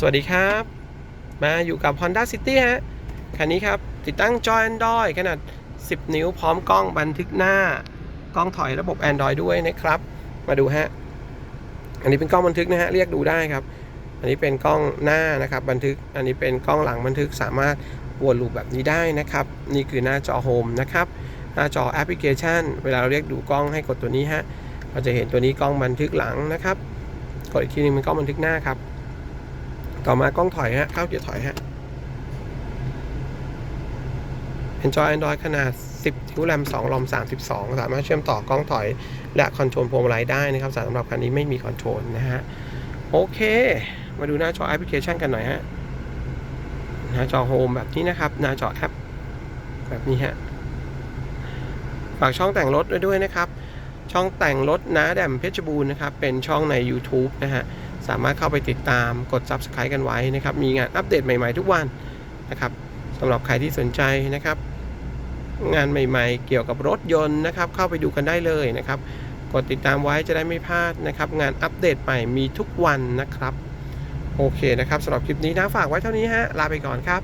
สวัสดีครับ มาอยู่กับ Honda City ฮะ คันนี้ครับ ติดตั้งจอ Android ขนาด 10 นิ้วพร้อมกล้องบันทึกหน้า กล้องถอยระบบ Android ด้วยนะครับ มาดูฮะ อันนี้เป็นกล้องบันทึกนะฮะ เรียกดูได้ครับ อันนี้เป็นกล้องหน้านะครับ บันทึก อันนี้เป็นกล้องหลังบันทึกสามารถวนลูปแบบนี้ได้นะครับ นี่คือหน้าจอโฮมนะครับ หน้าจอแอปพลิเคชัน เวลาเราเรียกดูกล้องให้กดตัวนี้ฮะ เราจะเห็นตัวนี้กล้องบันทึกหลังนะครับ กดอีกทีหนึงเป็นกล้องบันทึกหน้าครับ ต่อมากล้องถอยฮะเข้าเกียร์ถอยฮะเป็นจอ Android ขนาด 10 นิ้วแรม2ลอม32 สามารถเชื่อมต่อกล้องถอยและคอนโทรลพวงมาลัยได้นะครับสำหรับคันนี้ไม่มีคอนโทรลนะฮะ โอเค มาดูหน้าจอแอปพลิเคชันกันหน่อยฮะ หน้าจอโฮมแบบนี้นะครับ หน้าจอแอป แบบนี้ฮะ ฝากช่องแต่งรถไว้ด้วยนะครับ ช่องแต่งรถน้าแดมเพชรบูรณ์นะครับ เป็นช่องใน YouTube นะฮะ สามารถเข้าไปติดตามกด Subscribe กันไว้นะครับ มีงานอัปเดตใหม่ๆทุกวันนะครับสำหรับใครที่สนใจนะครับ งานใหม่ๆ เกี่ยวกับรถยนต์นะครับ เข้าไปดูกันได้เลยนะครับ กดติดตามไว้จะได้ไม่พลาดนะครับ งานอัปเดตใหม่มีทุกวันนะครับ โอเคนะครับสำหรับคลิปนี้นะฝากไว้เท่านี้ฮะลาไปก่อนครับ